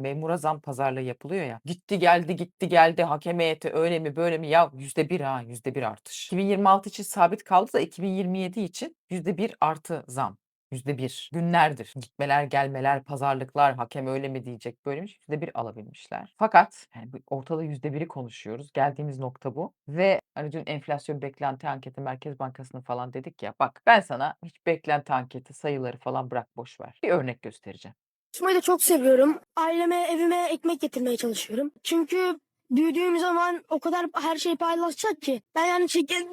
Memura zam pazarlığı yapılıyor ya. Gitti geldi, gitti geldi, hakem heyeti öyle mi böyle mi? Ya %1 ha, %1 artış. 2026 için sabit kaldı da 2027 için %1 artı zam. %1 günlerdir. Gitmeler, gelmeler, pazarlıklar, hakem öyle mi diyecek, böyle mi? %1 alabilmişler. Fakat yani bu ortada %1'i konuşuyoruz. Geldiğimiz nokta bu ve hani dün enflasyon beklenti anketi Merkez Bankası'nın falan dedik ya. Bak ben sana hiç beklenti anketi sayıları falan bırak boş ver. Bir örnek göstereceğim. Çalışmayı da çok seviyorum. Aileme, evime ekmek getirmeye çalışıyorum. Çünkü büyüdüğüm zaman o kadar her şeyi paylaşacak ki. Ben yani çeken...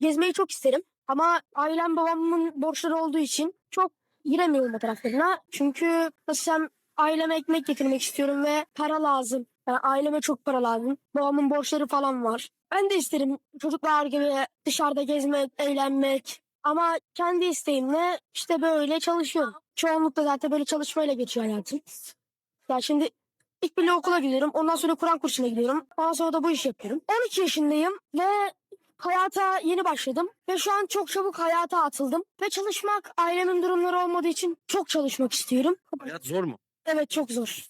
Gezmeyi çok isterim. Ama ailem babamın borçları olduğu için çok giremiyorum o taraflarına. Çünkü nasıl aileme ekmek getirmek istiyorum ve para lazım. Yani aileme çok para lazım. Babamın borçları falan var. Ben de isterim çocuklar gibi dışarıda gezmek, eğlenmek. Ama kendi isteğimle işte böyle çalışıyorum. Çoğunlukla zaten böyle çalışmayla geçiyor hayatım. Ya şimdi ilk bile okula gidiyorum. Ondan sonra Kur'an kursuna gidiyorum. Ondan sonra da bu işi yapıyorum. 12 yaşındayım ve hayata yeni başladım. Ve şu an çok çabuk hayata atıldım. Ve çalışmak ailemin durumları olmadığı için çok çalışmak istiyorum. Hayat zor mu? Evet çok zor.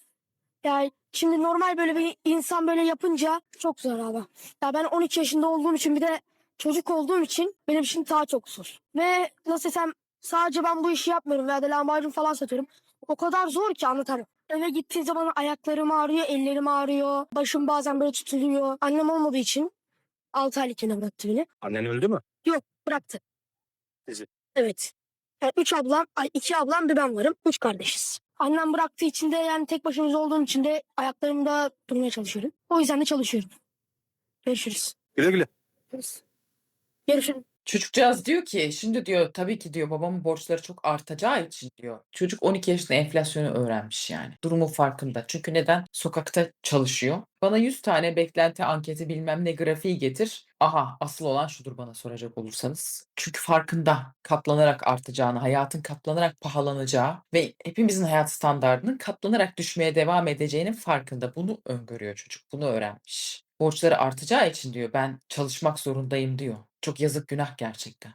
Yani şimdi normal böyle bir insan böyle yapınca çok zor abi. Ya ben 12 yaşında olduğum için bir de çocuk olduğum için benim için daha çok zor. Ve nasıl desem sadece ben bu işi yapmıyorum veya da lahmacun falan satıyorum. O kadar zor ki anlatamam. Eve gittiğim zaman ayaklarım ağrıyor, ellerim ağrıyor. Başım bazen böyle tutuluyor. Annem olmadığı için 6 aylıkken bıraktı beni. Annen öldü mü? Yok bıraktı. Sizi. Evet. Yani üç ablam, ay iki ablam bir ben varım. Üç kardeşiz. Annem bıraktığı için de yani tek başımıza olduğum için de ayaklarımda durmaya çalışıyorum. O yüzden de çalışıyorum. Görüşürüz. Güle güle. Görüşürüz. Çocukcağız diyor ki şimdi diyor tabii ki diyor babamın borçları çok artacağı için diyor. Çocuk 12 yaşında enflasyonu öğrenmiş yani. Durumun farkında. Çünkü neden? Sokakta çalışıyor. Bana 100 tane beklenti anketi bilmem ne grafiği getir. Aha asıl olan şudur bana soracak olursanız. Çünkü farkında katlanarak artacağını, hayatın katlanarak pahalanacağı ve hepimizin hayat standartının katlanarak düşmeye devam edeceğinin farkında. Bunu öngörüyor çocuk. Bunu öğrenmiş. Borçları artacağı için diyor ben çalışmak zorundayım diyor. Çok yazık günah gerçekten.